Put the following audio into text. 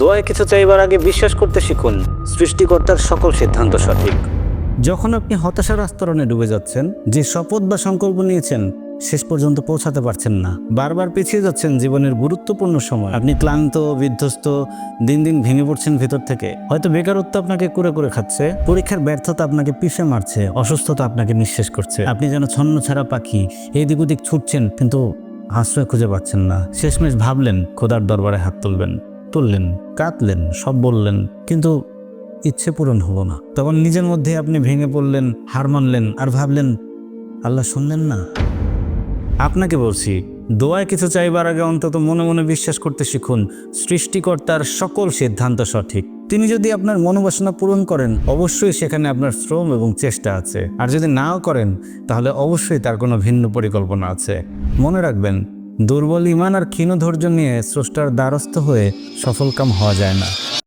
দোয়ায় কিছু চাইবার আগে বিশ্বাস করতে শিখুন, সৃষ্টিকর্তার সকল সিদ্ধান্ত সঠিক। যখন আপনি হতাশার আস্তরণে ডুবে যাচ্ছেন, যে শপথ বা সংকল্প নিয়েছেন, শেষ পর্যন্ত পৌঁছাতে পারছেন না। বারবার পিছিয়ে যাচ্ছেন জীবনের গুরুত্বপূর্ণ সময়। আপনি ক্লান্ত, বিধ্বস্ত, দিন দিন ভেঙে পড়ছেন ভেতর থেকে। হয়তো বেকারত্ব আপনাকে করে করে খাচ্ছে, পরীক্ষার ব্যর্থতা আপনাকে পিষে মারছে, অসুস্থতা আপনাকে নিঃশেষ করছে। আপনি যেন ছন্ন ছাড়া পাখি, এদিক ওদিক ছুটছেন, কিন্তু আশ্রয় খুঁজে পাচ্ছেন না। শেষমেশ ভাবলেন, খোদার দরবারে হাত তুলবেন। তুললেন, কাঁদলেন, সব বললেন, কিন্তু ইচ্ছে পূরণ হলো না। তখন নিজের মধ্যে আপনি ভেঙে পড়লেন, হার মানলেন আর ভাবলেন, আল্লাহ শুনলেন না। আপনাকে বলছি, দোয়ায় কিছু চাইবার আগে অন্তত মনে মনে বিশ্বাস করতে শিখুন, সৃষ্টিকর্তার সকল সিদ্ধান্ত সঠিক। তিনি যদি আপনার মনোবাসনা পূরণ করেন, অবশ্যই সেখানে আপনার শ্রম এবং চেষ্টা আছে। আর যদি নাও করেন, তাহলে অবশ্যই তার কোনো ভিন্ন পরিকল্পনা আছে। মনে রাখবেন দুর্বল ইমান আর ক্ষীণ ধৈর্য নিয়ে স্রষ্টার দ্বারস্থ হয়ে সফলকাম হওয়া যায় না।